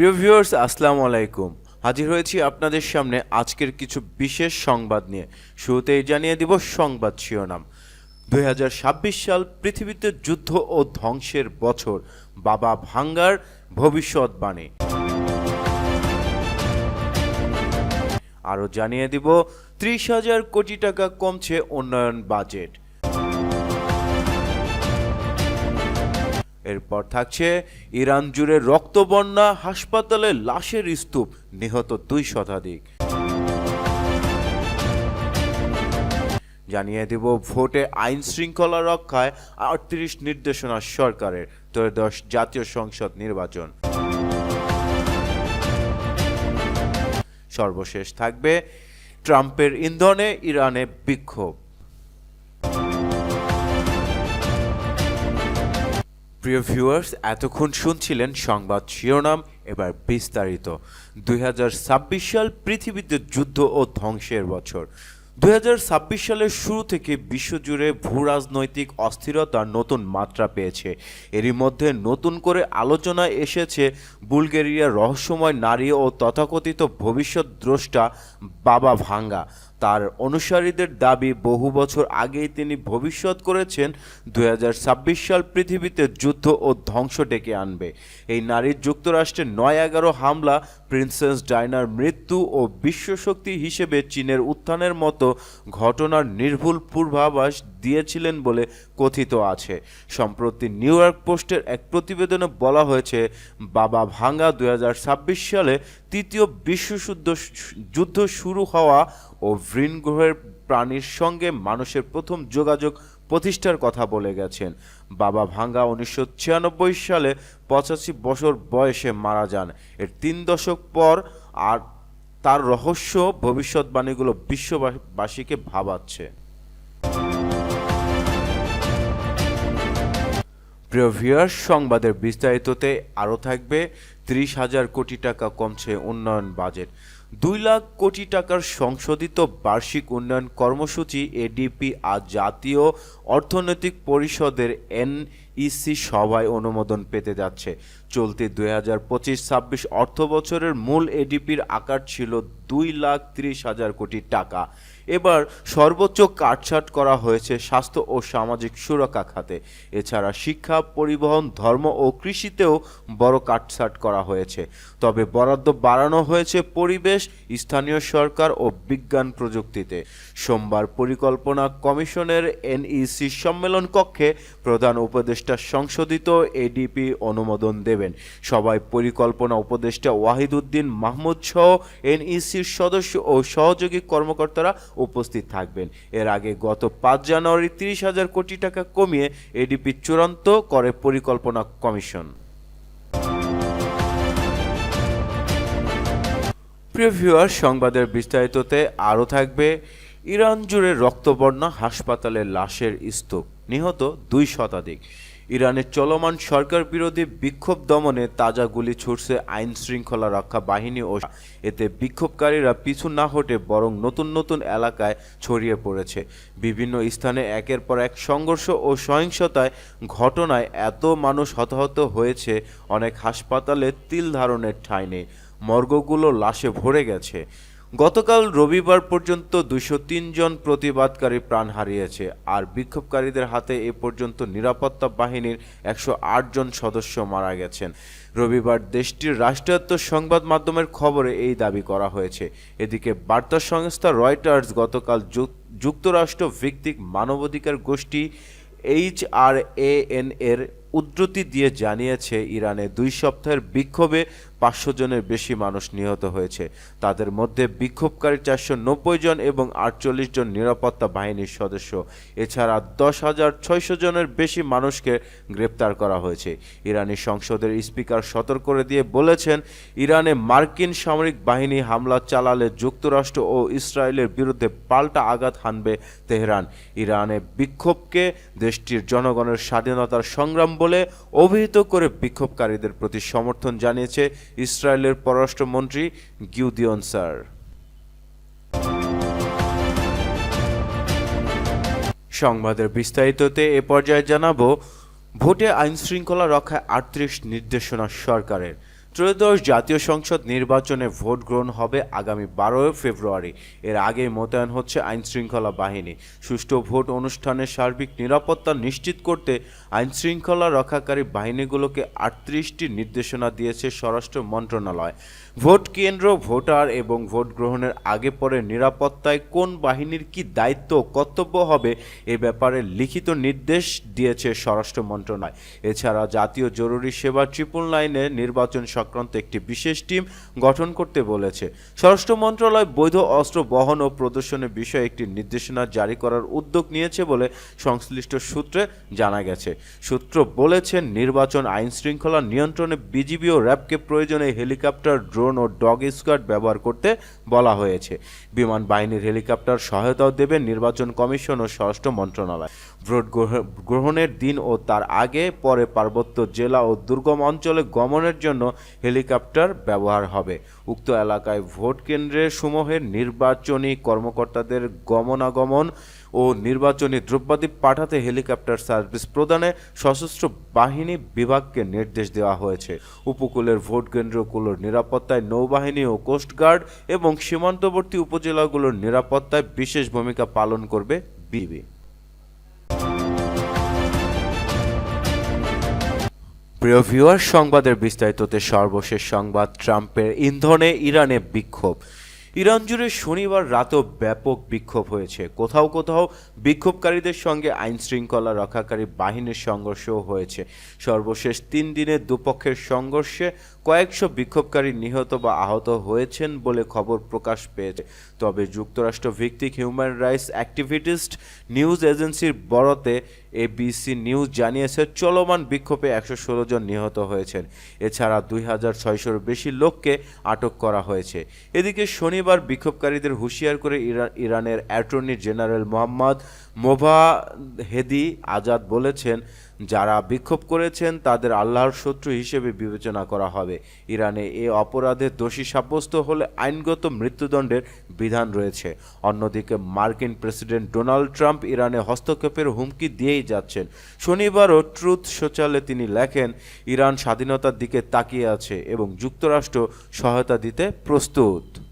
প্রিয় ভিউয়ার্স, আসসালামু আলাইকুম। হাজির হয়েছি আপনাদের সামনে আজকের কিছু বিশেষ সংবাদ নিয়ে। শুরুতেই জানিয়ে দিব সংবাদ শিরোনাম। দু হাজার ছাব্বিশ সাল পৃথিবীতে যুদ্ধ ও ধ্বংসের বছর। বাবা ভাঙ্গার ভবিষ্যৎবাণী আরও জানিয়ে দিব, ত্রিশ হাজার কোটি টাকা কমছে উন্নয়ন বাজেট। এরপর থাকছে ইরান জুড়ে রক্তবন্যা হাসপাতালে লাশের স্তূপ, নিহত দুই শতাধিক। জানিয়ে দেব, ভোটে আইন শৃঙ্খলা রক্ষায় আটত্রিশ নির্দেশনা সরকারের, ত্রয়োদশ জাতীয় সংসদ নির্বাচন। সর্বশেষ থাকবে ট্রাম্পের ইন্ধনে ইরানে বিক্ষোভ। প্রিয় ভিউয়ার্স এতক্ষণ শুনছিলেন সংবাদ শিরোনাম, এবার বিস্তারিত। দুই হাজার ছাব্বিশ সাল পৃথিবীতে যুদ্ধ ও ধ্বংসের বছর। দুই হাজার ছাব্বিশ সালের শুরু থেকে বিশ্বজুড়ে ভূ রাজনৈতিক অস্থিরতার নতুন মাত্রা পেয়েছে। এরই মধ্যে নতুন করে আলোচনায় এসেছে বুলগেরিয়ার রহস্যময় নারী ও তথাকথিত ভবিষ্যৎ দ্রষ্টা বাবা ভাঙ্গা। তার অনুসারীদের দাবি বহু বছর আগেই তিনি ভবিষ্যৎ করেছেন। দু হাজার ছাব্বিশ সাল পৃথিবীতে যুদ্ধ ও ধ্বংস ডেকে আনবে। এই নারীর যুক্তরাষ্ট্রের নয় এগারো হামলা, প্রিন্সেস ডায়নার মৃত্যু ও বিশ্বশক্তি হিসেবে চীনের উত্থানের মতো ঘটনার নির্ভুল পূর্বাভাস দিয়েছিলেন বলে কথিত আছে। সম্প্রতি নিউ ইয়র্ক পোস্টের এক প্রতিবেদনে বলা হয়েছে, বাবা ভাঙ্গা দুই হাজার ছাব্বিশ সালে তৃতীয় বিশ্বযুদ্ধ যুদ্ধ শুরু হওয়া ও গ্রহের প্রাণীর সঙ্গে মানুষের প্রথম যোগাযোগ প্রতিষ্ঠার কথা বলে গেছেন। বাবা ভাঙ্গা উনিশশো ছিয়ানব্বই সালে পঁচাশি বছর বয়সে মারা যান। এর তিন দশক পর আর তার রহস্য ভবিষ্যৎবাণীগুলো বিশ্ববাসীকে ভাবাচ্ছে। প্রিয় ভিউয়ার্স, সংবাদের বিস্তারিততে আরও থাকবে। ত্রিশ হাজার কোটি টাকা কমছে উন্নয়ন বাজেট। দুই লাখ কোটি টাকার সংশোধিত বার্ষিক উন্নয়ন কর্মসূচি এডিপি আজ জাতীয় অর্থনৈতিক পরিষদের এনইসি সভায় অনুমোদন পেতে যাচ্ছে। চলতি দুই হাজার পঁচিশ ছাব্বিশ অর্থ বছরের মূল এডিপির আকার ছিল দুই লাখ ত্রিশ হাজার কোটি টাকা। এবার সর্বোচ্চ কাটছাট করা হয়েছে স্বাস্থ্য ও সামাজিক সুরক্ষা খাতে। এছাড়া শিক্ষা, পরিবহন, ধর্ম ও কৃষিতেও বড় কাটছাট করা হয়েছে। তবে বরাদ্দ বাড়ানো হয়েছে পরিবেশ, স্থানীয় সরকার ও বিজ্ঞান প্রযুক্তিতে। সোমবার পরিকল্পনা কমিশনের এনইসি সম্মেলন কক্ষে প্রধান উপদেষ্টা সংশোধিত এডিপি অনুমোদন দেবেন। সবাই পরিকল্পনা উপদেষ্টা ওয়াহিদুদ্দিন মাহমুদ সহ এনইসির সদস্য ও সহযোগী কর্মকর্তারা উপস্থিত থাকবেন। এর আগে গত পাঁচ জানুয়ারি তিরিশ হাজার কোটি টাকা কমিয়ে এডিপি চূড়ান্ত করে পরিকল্পনা কমিশন। প্রিয় ভিউয়ার সংবাদের বিস্তারিততে আরও থাকবে। ইরান জুড়ে রক্তবর্ণ হাসপাতালে লাশের স্তূপ, নিহত দুই শতাধিক। ইরানের চলমান সরকার বিরোধী বিক্ষোভ দমনে তাজা গুলি ছুটছে আইন শৃঙ্খলা রক্ষা বাহিনী ও এতে বিক্ষোভকারীরা পিছু না হটে বরং নতুন নতুন এলাকায় ছড়িয়ে পড়েছে। বিভিন্ন স্থানে একের পর এক সংঘর্ষ ও সহিংসতায় ঘটনায় এত মানুষ হতাহত হয়েছে, অনেক হাসপাতালে তিল ধারণের ঠাঁই নেই। মর্গগুলো লাশে ভরে গেছে। গতকাল রবিবার পর্যন্ত দুশো জন প্রতিবাদকারী প্রাণ হারিয়েছে, আর বিক্ষোভকারীদের হাতে এ পর্যন্ত নিরাপত্তা বাহিনীর একশো আট জন সদস্য মারা গেছেন। রবিবার দেশটির রাষ্ট্রায়ত্ত সংবাদ মাধ্যমের খবরে এই দাবি করা হয়েছে। এদিকে বার্তা সংস্থা রয়টার্স গতকাল যুক্তরাষ্ট্র ভিত্তিক মানবাধিকার গোষ্ঠী এইচ আর এ এন এর উদ্ধৃতি দিয়ে জানিয়েছে, ইরানে দুই সপ্তাহের বিক্ষোভে পাঁচশো জনের বেশি মানুষ নিহত হয়েছে। তাদের মধ্যে বিক্ষোভকারী চারশো নব্বই জন এবং আটচল্লিশ জন নিরাপত্তা বাহিনীর সদস্য। এছাড়া দশ হাজার ছয়শো জনের বেশি মানুষকে গ্রেপ্তার করা হয়েছে। ইরানি সংসদের স্পিকার সতর্ক করে দিয়ে বলেছেন, ইরানে মার্কিন সামরিক বাহিনী হামলা চালালে যুক্তরাষ্ট্র ও ইসরায়েলের বিরুদ্ধে পাল্টা আঘাত হানবে তেহরান। ইরানে বিক্ষোভকে দেশটির জনগণের স্বাধীনতার সংগ্রাম বলে অভিহিত করে বিক্ষোভকারীদের প্রতি সমর্থন জানিয়েছে ইসরায়েলের পররাষ্ট্রমন্ত্রী গিউদিয়ন স্যার। সংবাদের বিস্তারিততে এ পর্যায়ে জানাব, ভোটে আইন শৃঙ্খলা রক্ষায় আটত্রিশ নির্দেশনা সরকারের। ত্রয়োদশ জাতীয় সংসদ নির্বাচনে ভোট গ্রহণ হবে আগামী বারোই ফেব্রুয়ারি। এর আগে মোতায়েন হচ্ছে আইন শৃঙ্খলা বাহিনী। সুষ্ঠু ভোট অনুষ্ঠানের সার্বিক নিরাপত্তা নিশ্চিত করতে আইন শৃঙ্খলা রক্ষাকারী বাহিনীগুলোকে আটত্রিশটি নির্দেশনা দিয়েছে স্বরাষ্ট্র মন্ত্রণালয়। ভোট কেন্দ্র, ভোটার এবং ভোট গ্রহণের আগে পরে নিরাপত্তায় কোন বাহিনীর কি দায়িত্ব কর্তব্য হবে এ ব্যাপারে লিখিত নির্দেশ দিয়েছে স্বরাষ্ট্র মন্ত্রণালয়। এছাড়া জাতীয় জরুরি সেবা ট্রিপল লাইনে নির্বাচন সংক্রান্ত একটি বিশেষ টিম গঠন করতে বলেছে। স্বরাষ্ট্র মন্ত্রণালয় বৈধ অস্ত্র বহন ও প্রদর্শনের বিষয়ে একটি নির্দেশনা জারি করার উদ্যোগ নিয়েছে বলে সংশ্লিষ্ট সূত্রে জানা গেছে। সূত্র বলেছেন নির্বাচন আইন শৃঙ্খলা নিয়ন্ত্রণে বিজিবি ও র্যাবকে প্রয়োজনে হেলিকপ্টার, ড্রোন ও ডগ স্কোয়াড ব্যবহার করতে বলা হয়েছে। বিমান বাহিনীর হেলিকপ্টার সহায়তাও দেবে নির্বাচন কমিশন ও স্বরাষ্ট্র মন্ত্রণালয়। ভোট গ্রহ- গ্রহণের দিন ও তার আগে পরে পার্বত্য জেলা ও দুর্গম অঞ্চলে গমনের জন্য হেলিকপ্টার ব্যবহার হবে। উক্ত এলাকায় ভোট কেন্দ্রের সমূহের নির্বাচনী কর্মকর্তাদের গমনাগমন ও নির্বাচনী দ্রব্যাদি পাঠাতে হেলিকপ্টার সার্ভিস প্রদানে সশস্ত্র বাহিনী বিভাগকে নির্দেশ দেওয়া হয়েছে। উপকূলের ভোট কেন্দ্রগুলোর নিরাপত্তায় নৌবাহিনী ও কোস্টগার্ড এবং সীমান্তবর্তী উপজেলাগুলোর নিরাপত্তায় বিশেষ ভূমিকা পালন করবে বিবি প্রিয় ভিউয়ার সংবাদের বিস্তারিততে সর্বশেষ সংবাদ, ট্রাম্পের ইন্ধনে ইরানে বিক্ষোভ। ইরান জুড়ে শনিবার রাতেও ব্যাপক বিক্ষোভ হয়েছে। কোথাও কোথাও বিক্ষোভকারীদের সঙ্গে আইন শৃঙ্খলা রক্ষাকারী বাহিনীর সংঘর্ষও হয়েছে। সর্বশেষ তিন দিনে দুপক্ষের সংঘর্ষে কয়েকশো বিক্ষোভকারী নিহত বা আহত হয়েছেন বলে খবর প্রকাশ পেয়েছে। তবে যুক্তরাষ্ট্র ভিত্তিক হিউম্যান রাইটস অ্যাক্টিভিটিস্ট নিউজ এজেন্সির বড়তে এবিসি নিউজ জানিয়েছে, চলমান বিক্ষোভে একশো ষোলো জন নিহত হয়েছেন। এছাড়া দুই হাজার ছয়শোর বেশি লোককে আটক করা হয়েছে। এদিকে শনিবার বিক্ষোভকারীদের হুঁশিয়ার করে ইরা- ইরানের attorney general Mohammad Movahedi Azad বলেছেন যারা বিক্ষোভ করেছেন, তাদের আল্লাহর শত্রু হিসেবে বিবেচনা করা হবে। ইরানে এ অপরাধে দোষী সাব্যস্ত হলে আইনগত মৃত্যুদণ্ডের বিধান রয়েছে। অন্যদিকে মার্কিন প্রেসিডেন্ট ডোনাল্ড ট্রাম্প ইরানে হস্তক্ষেপের হুমকি দিয়েই যাচ্ছেন। শনিবারও ট্রুথ সোশ্যালে তিনি লেখেন, ইরান স্বাধীনতার দিকে তাকিয়ে আছে এবং যুক্তরাষ্ট্র সহায়তা দিতে প্রস্তুত।